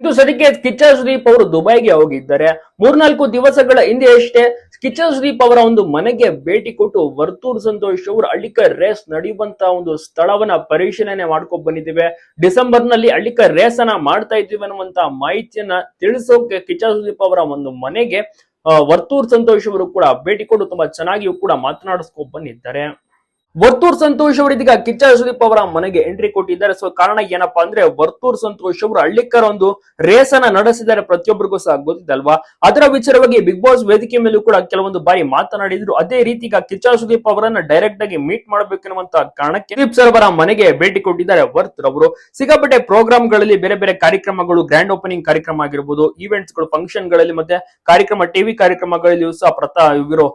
ಇದು ಸದ್ಯಕ್ಕೆ ಕಿಚ್ಚ ಸುದೀಪ್ ಅವರು ದುಬೈಗೆ ಹೋಗಿದ್ದಾರೆ. ಮೂರ್ನಾಲ್ಕು ದಿವಸಗಳ ಹಿಂದೆ ಅಷ್ಟೇ ಕಿಚ್ಚ ಸುದೀಪ್ ಅವರ ಒಂದು ಮನೆಗೆ ಭೇಟಿ ಕೊಟ್ಟು ವರ್ತೂರ್ ಸಂತೋಷ್ ಅವರು ಅಳ್ಳಿಕ ರೇಸ್ ನಡೆಯುವಂತ ಒಂದು ಸ್ಥಳವನ್ನ ಪರಿಶೀಲನೆ ಮಾಡ್ಕೊಂಡು ಬಂದಿದ್ದೇವೆ. ಡಿಸೆಂಬರ್ನಲ್ಲಿ ಹಳ್ಳಿಕ ರೇಸ್ ಅನ್ನ ಮಾಡ್ತಾ ಇದ್ದೀವಿ ಅನ್ನುವಂತ ಮಾಹಿತಿಯನ್ನ ತಿಳಿಸೋಕೆ ಕಿಚ್ಚ ಸುದೀಪ್ ಅವರ ಒಂದು ಮನೆಗೆ ವರ್ತೂರ್ ಸಂತೋಷ್ ಅವರು ಕೂಡ ಭೇಟಿ ಕೊಟ್ಟು ತುಂಬಾ ಚೆನ್ನಾಗಿಯೂ ಕೂಡ ಮಾತನಾಡಿಸ್ಕೊಂಡು ಬಂದಿದ್ದಾರೆ. ವರ್ತೂರ್ ಸಂತೋಷ್ ಅವರು ಇದೀಗ ಕಿಚ್ಚ ಸುದೀಪ್ ಅವರ ಮನೆಗೆ ಎಂಟ್ರಿ ಕೊಟ್ಟಿದ್ದಾರೆ. ಸೊ ಕಾರಣ ಏನಪ್ಪಾ ಅಂದ್ರೆ ವರ್ತೂರ್ ಸಂತೋಷ್ ಅವರು ಹಳ್ಳಿಕರ ಒಂದು ರೇಸ್ ಅನ್ನ ನಡೆಸಿದ್ದಾರೆ. ಪ್ರತಿಯೊಬ್ಬರಿಗೂ ಸಹ ಗೊತ್ತಿದ್ದಲ್ವಾ ಅದರ ವಿಚಾರವಾಗಿ ಬಿಗ್ ಬಾಸ್ ವೇದಿಕೆ ಮೇಲೂ ಕೂಡ ಕೆಲವೊಂದು ಬಾರಿ ಮಾತನಾಡಿದ್ರು. ಅದೇ ರೀತಿ ಈಗ ಕಿಚ್ಚ ಸುದೀಪ್ ಅವರನ್ನ ಡೈರೆಕ್ಟ್ ಆಗಿ ಮೀಟ್ ಮಾಡಬೇಕೆನ್ನುವಂತಹ ಕಾರಣಕ್ಕೆ ಸುದೀಪ್ ಸರ್ ಅವರ ಮನೆಗೆ ಭೇಟಿ ಕೊಟ್ಟಿದ್ದಾರೆ ವರ್ತ್ ಅವರು. ಸಿಗಾಪಟ್ಟೆ ಪ್ರೋಗ್ರಾಮ್ಗಳಲ್ಲಿ ಬೇರೆ ಬೇರೆ ಕಾರ್ಯಕ್ರಮಗಳು ಗ್ರ್ಯಾಂಡ್ ಓಪನಿಂಗ್ ಕಾರ್ಯಕ್ರಮ ಆಗಿರ್ಬೋದು ಈವೆಂಟ್ಸ್ಗಳು ಫಂಕ್ಷನ್ಗಳಲ್ಲಿ ಮತ್ತೆ ಕಾರ್ಯಕ್ರಮ ಟಿವಿ ಕಾರ್ಯಕ್ರಮಗಳಲ್ಲಿಯೂ ಸಹ ಪ್ರತಾ ಇವರು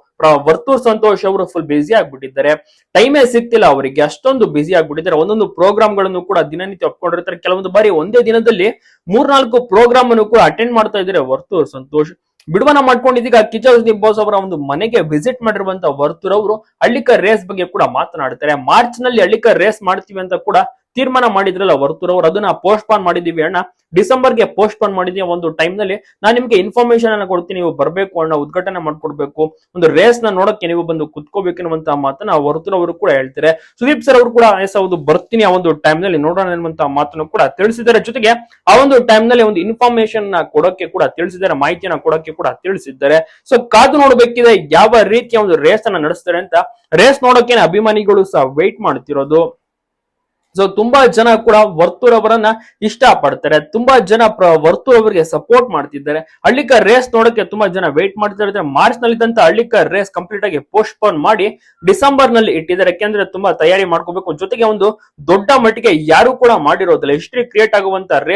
ವರ್ತೂರ್ ಸಂತೋಷ್ ಅವರು ಫುಲ್ ಬ್ಯುಸಿ ಆಗ್ಬಿಟ್ಟಿದ್ದಾರೆ. ಟೈಮೇ ಸಿಗ್ತಿಲ್ಲ ಅವರಿಗೆ. ಅಷ್ಟೊಂದು ಬ್ಯುಸಿ ಆಗ್ಬಿಟ್ಟಿದ್ದಾರೆ. ಒಂದೊಂದು ಪ್ರೋಗ್ರಾಮ್ಗಳನ್ನು ಕೂಡ ದಿನನಿತ್ಯ ಒಪ್ಕೊಂಡಿರ್ತಾರೆ. ಕೆಲವೊಂದು ಬಾರಿ ಒಂದೇ ದಿನದಲ್ಲಿ ಮೂರ್ನಾಲ್ಕು ಪ್ರೋಗ್ರಾಮ್ ಅನ್ನು ಕೂಡ ಅಟೆಂಡ್ ಮಾಡ್ತಾ ಇದ್ದಾರೆ ವರ್ತೂರ್ ಸಂತೋಷ್. ಬಿಡುವನ ಮಾಡ್ಕೊಂಡಿದ್ದೀಗ ಕಿಚೋಸ್ ಬೋಸ್ ಅವರ ಒಂದು ಮನೆಗೆ ವಿಸಿಟ್ ಮಾಡಿರುವಂತ ವರ್ತೂರ್ ಅವರು ಹಳ್ಳಿಕರ್ ರೇಸ್ ಬಗ್ಗೆ ಕೂಡ ಮಾತನಾಡ್ತಾರೆ. ಮಾರ್ಚ್ನಲ್ಲಿ ಹಳ್ಳಿಕರ್ ರೇಸ್ ಮಾಡ್ತೀವಿ ಅಂತ ಕೂಡ ತೀರ್ಮಾನ ಮಾಡಿದ್ರಲ್ಲ ವರ್ತೂರ್ ಅವರು, ಅದನ್ನ ಪೋಸ್ಟ್ ಪಾನ್ ಮಾಡಿದೀವಿ ಅಣ್ಣ. ಡಿಸೆಂಬರ್ಗೆ ಪೋಸ್ಟ್ ಪಾನ್ ಮಾಡಿದೀವಿ ಒಂದು ಟೈಮ್ನಲ್ಲಿ? ನಾನು ನಿಮ್ಗೆ ಇನ್ಫಾರ್ಮೇಶನ್ ಅನ್ನ ಕೊಡ್ತೀನಿ, ನೀವು ಬರಬೇಕು ಅಣ್ಣ, ಉದ್ಘಾಟನೆ ಮಾಡ್ಕೊಡ್ಬೇಕು. ಒಂದು ರೇಸ್ನ ನೋಡಕ್ಕೆ ನೀವು ಬಂದು ಕುತ್ಕೋಬೇಕೆನ್ನುವಂತ ಮಾತನ್ನ ವರ್ತೂರ್ ಅವರು ಕೂಡ ಹೇಳ್ತಾರೆ. ಸುದೀಪ್ ಸರ್ ಅವರು ಕೂಡ ಎಸ್ ಬರ್ತೀನಿ ಆ ಒಂದು ಟೈಮ್ನಲ್ಲಿ ನೋಡೋಣ ಎನ್ನುವಂತ ಮಾತನ್ನು ಕೂಡ ತಿಳಿಸಿದ್ದಾರೆ. ಜೊತೆಗೆ ಆ ಒಂದು ಟೈಮ್ನಲ್ಲಿ ಒಂದು ಇನ್ಫಾರ್ಮೇಶನ್ನ ಕೊಡೋಕೆ ಕೂಡ ತಿಳಿಸಿದ್ದಾರೆ, ಮಾಹಿತಿಯನ್ನ ಕೊಡೋಕೆ ಕೂಡ ತಿಳಿಸಿದ್ದಾರೆ. ಸೊ ಕಾದು ನೋಡಬೇಕಿದೆ ಯಾವ ರೀತಿಯ ಒಂದು ರೇಸ್ ಅನ್ನ ನಡೆಸ್ತಾರೆ ಅಂತ. ರೇಸ್ ನೋಡೋಕೆ ಅಭಿಮಾನಿಗಳು ಸಹ ವೇಟ್ ಮಾಡ್ತಿರೋದು. ಸೊ ತುಂಬಾ ಜನ ಕೂಡ ವರ್ತೂರ್ ಅವರನ್ನ ಇಷ್ಟ ಪಡ್ತಾರೆ ತುಂಬಾ ಜನ ವರ್ತೂರ್ ಅವರಿಗೆ ಸಪೋರ್ಟ್ ಮಾಡ್ತಿದ್ದಾರೆ. ಹಳ್ಳಿಕ ರೇಸ್ ನೋಡಕ್ಕೆ ತುಂಬಾ ಜನ ವೇಟ್ ಮಾಡ್ತಿದ್ದಾರೆ ಮಾರ್ಚ್ನಲ್ಲಿ ಇದ್ದಂತ ಹಳ್ಳಿಕ ರೇಸ್ ಕಂಪ್ಲೀಟ್ ಆಗಿ ಪೋಸ್ಟ್ ಪೋನ್ ಮಾಡಿ ಡಿಸೆಂಬರ್ನಲ್ಲಿ ಇಟ್ಟಿದ್ದಾರೆ. ಯಾಕೆಂದ್ರೆ ತುಂಬಾ ತಯಾರಿ ಮಾಡ್ಕೋಬೇಕು. ಜೊತೆಗೆ ಒಂದು ದೊಡ್ಡ ಮಟ್ಟಿಗೆ ಯಾರು ಕೂಡ ಮಾಡಿರೋದಿಲ್ಲ. ಹಿಸ್ಟ್ರಿ ಕ್ರಿಯೇಟ್ ಆಗುವಂತ ರೇಸ್